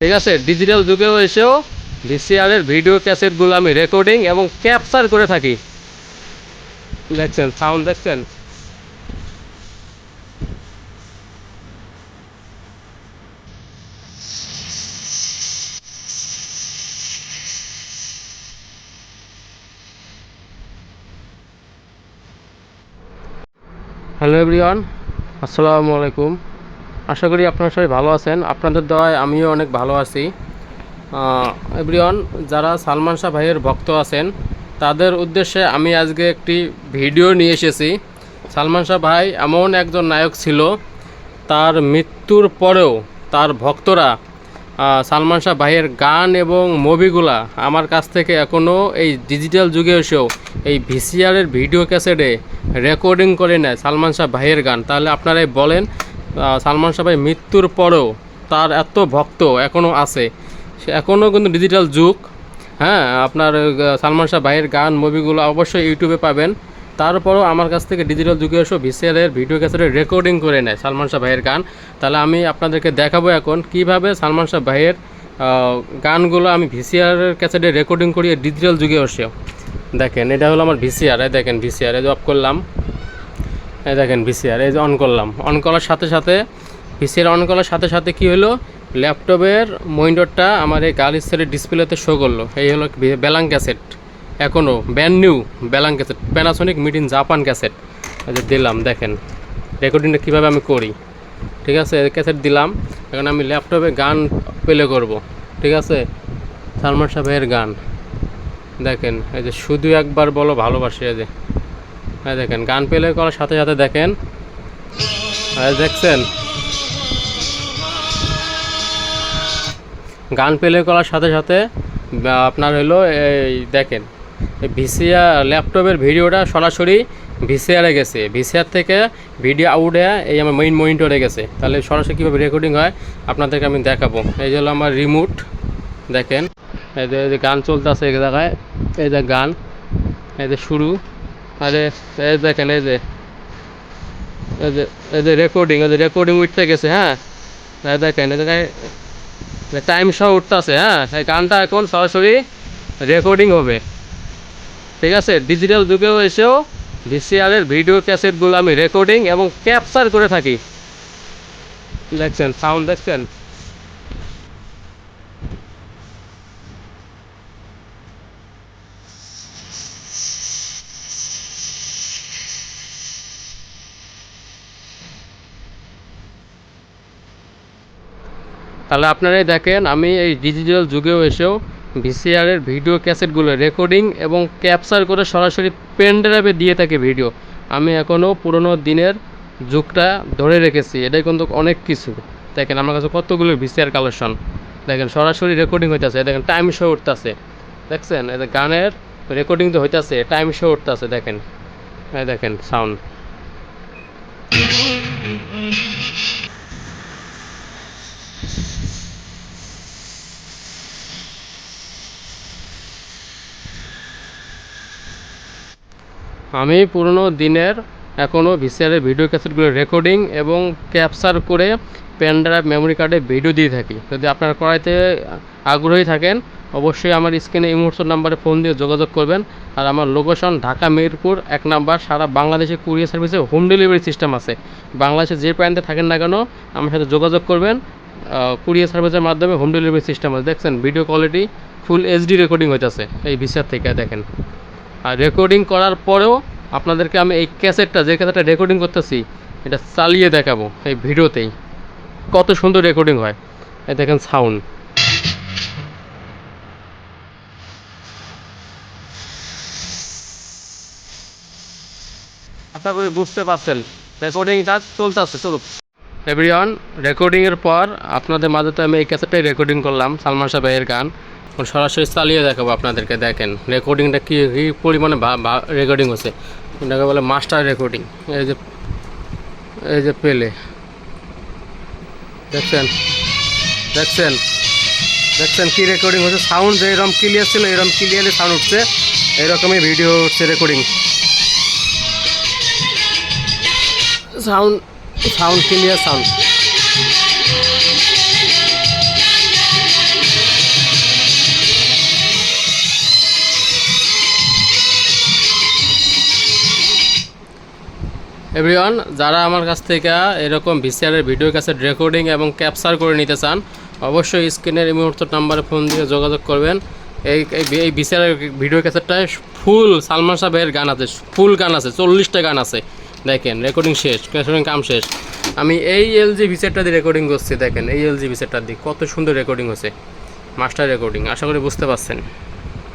ঠিক আছে ডিজিটাল যুগেও এসেও ভিসিআরের ভিডিও ক্যাসেটগুলো আমি রেকর্ডিং এবং ক্যাপচার করে থাকি। দেখছেন সাউন্ড দেখছেন? হ্যালো এভরিওয়ান আসসালামু আলাইকুম। আশা করি আপনারা সবাই ভালো আছেন। আপনাদের দয়ায় আমিও অনেক ভালো আছি। এভরিওয়ান, যারা সালমান শাহ ভাইয়ের ভক্ত আছেন, তাদের উদ্দেশ্যে আমি আজকে একটি ভিডিও নিয়ে এসেছি। সালমান শাহ ভাই এমন একজন নায়ক ছিল, তার মৃত্যুর পরেও তার ভক্তরা সালমান শাহ ভাইয়ের গান এবং মুভিগুলা আমার কাছ থেকে এখনও এই ডিজিটাল যুগে এসেও এই ভিসিআরের ভিডিও ক্যাসেটে রেকর্ডিং করে নেয় সালমান শাহ ভাইয়ের গান। তাহলে আপনারাই বলেন সালমান ভাই মৃত্যুর পরেও তার এত ভক্ত এখনও আছে। সে এখনও কিন্তু ডিজিটাল যুগ। হ্যাঁ আপনার সালমান শাহ ভাইয়ের গান, মুভিগুলো অবশ্যই ইউটিউবে পাবেন। তারপরও আমার কাছ থেকে ডিজিটাল যুগে এসেও ভিসিআরের ভিডিও ক্যাসেটের রেকর্ডিং করে নেয় সালমান শাহ ভাইয়ের গান। তাহলে আমি আপনাদেরকে দেখাবো এখন কীভাবে সালমান শাহ ভাইয়ের গানগুলো আমি ভিসিআরের ক্যাসেটে রেকর্ডিং করি ডিজিটাল যুগে এসেও দেখেন, এটা হলো আমার ভিসিআর দেখেন ভিসিআর অফ করলাম। এই দেখেন ভিসিআর এই যে অন করলাম। অন করার সাথে সাথে ভিসিআর অন করার সাথে সাথে কি হলো? ল্যাপটপের মনিটরটা আমার এই গাড়ির সেটের ডিসপ্লেতে শো করল। এই হলো বেলাং ক্যাসেট এখনও brand new blank cassette Panasonic made in Japan cassette এই যে দিলাম, দেখেন। রেকর্ডিংটা কীভাবে আমি করি? ঠিক আছে ক্যাসেট দিলাম। এখন আমি ল্যাপটপে গান প্লে করব। ঠিক আছে? সালমান সাহেবের গান। দেখেন, এই যে শুধু একবার বলো ভালোবাসি, এই যে। এই দেখেন, গান প্লে করার সাথে সাথে দেখেন এই দেখছেন? গান প্লে করার সাথে সাথে আপনার হলো এই দেখেন ভিসিআর ল্যাপটপের ভিডিওটা সরাসরি ভিসিআরে গেছে। ভিসিআর থেকে ভিডিও আউটে এই আমার মেইন মনিটরে গেছে। তাহলে সরাসরি কীভাবে রেকর্ডিং হয়, আপনাদেরকে আমি দেখাবো। এই যে হলো আমার রিমোট দেখেন এই যে গান চলতেছে এক জায়গায়, এই যে গান, এই যে শুরু। আরে দেখেন, এই যে এই যে রেকর্ডিং এই যে রেকর্ডিং উঠতে গেছে হ্যাঁ? দেখেন, এই টাইম সহ উঠতেছে হ্যাঁ? এই গানটা এখন সরাসরি রেকর্ডিং হবে। ঠিক আছে? ডিজিটাল যুগেও এসেও ভিসিআরের ভিডিও ক্যাসেটগুলো আমি রেকর্ডিং এবং ক্যাপচার করে থাকি। দেখছেন সাউন্ড দেখছেন? তাহলে আপনারাই দেখেন, আমি এই ডিজিটাল যুগেও এসেও ভিসিআরের ভিডিও ক্যাসেটগুলো রেকর্ডিং এবং ক্যাপচার করে সরাসরি পেন ড্রাইভে দিয়ে থাকি ভিডিও আমি এখনও পুরোনো দিনের যুগটা ধরে রেখেছি, এটাই কিন্তু অনেক কিছু। দেখেন আমার কাছে কতগুলো ভিসিআর কালেকশন দেখেন সরাসরি রেকর্ডিং হইতেছে, দেখেন টাইম শো উঠতেছে। দেখছেন? এই গানের রেকর্ডিং তো হইতেছে টাইম শো উঠতেছে, দেখেন। দেখেন সাউন্ড আমি পুরনো দিনের এখনও ভিসিআরের ভিডিও ক্যাসেটগুলো রেকর্ডিং এবং ক্যাপচার করে পেন ড্রাইভ মেমোরি কার্ডে ভিডিও দিয়ে থাকি। যদি আপনারা করাইতে আগ্রহী থাকেন, অবশ্যই আমার স্ক্রিনে ইমোটসন নাম্বারে ফোন দিয়ে যোগাযোগ করবেন। আর আমার লোকেশন ঢাকা মিরপুর, এক নাম্বার, সারা বাংলাদেশে কুরিয়ার সার্ভিসে হোম ডেলিভারি সিস্টেম আছে। বাংলাদেশে যে প্রান্তে থাকেন না কেন, আমার সাথে যোগাযোগ করবেন। কুরিয়ার সার্ভিসের মাধ্যমে হোম ডেলিভারি সিস্টেম আছে। দেখছেন video quality full HD recording হইতেছে এই ভিসিআর থেকে, দেখেন। আর রেকর্ডিং করার পরেও আপনাদেরকে আমি এই ক্যাসেটটা যে ক্যাসেটটা রেকর্ডিং করতেছি, এটা চালিয়ে দেখাবো এই ভিডিওতেই। কত সুন্দর রেকর্ডিং হয়। এই দেখেন সাউন্ড আশা করি বুঝতে পারছেন রেকর্ডিংটা চলতেছে, চলুক। এভরিওয়ান রেকর্ডিংয়ের পর আপনাদের মাঝে তো আমি এই ক্যাসেটটাই রেকর্ডিং করলাম, সালমান ভাইয়ের গান। সরাসরি চালিয়ে দেখাবো আপনাদেরকে, দেখেন রেকর্ডিংটা কী কী পরিমাণে রেকর্ডিং হচ্ছে। এটাকে বলে মাস্টার রেকর্ডিং এই যে এই যে পেলে। দেখছেন? দেখছেন? দেখছেন কী রেকর্ডিং হচ্ছে? সাউন্ড যে এরকম ক্লিয়ার ছিল এরকম ক্লিয়ারলি সাউন্ড উঠছে। এরকমই ভিডিও হচ্ছে recording sound sound clear sound. Everyone যারা আমার কাছ থেকে এরকম ভিসিআরের ভিডিও কাছে রেকর্ডিং এবং ক্যাপচার করে নিতে চান, অবশ্যই স্ক্রিনের এই মুহূর্ত নাম্বারে ফোন দিয়ে যোগাযোগ করবেন। এই এই ভিসিআরের ভিডিও ক্যাসেটটায় ফুল সালমান সাহেবের গান আছে ফুল গান আছে, চল্লিশটা গান আছে। দেখেন রেকর্ডিং শেষ রেকর্ডিং কাম শেষ। আমি এই এলজি ভিসেটটা দিয়ে রেকর্ডিং করছি, দেখেন, এই এলজি ভিসেটটা দিয়ে কত সুন্দর রেকর্ডিং হচ্ছে। মাস্টার রেকর্ডিং আশা করি বুঝতে পারছেন।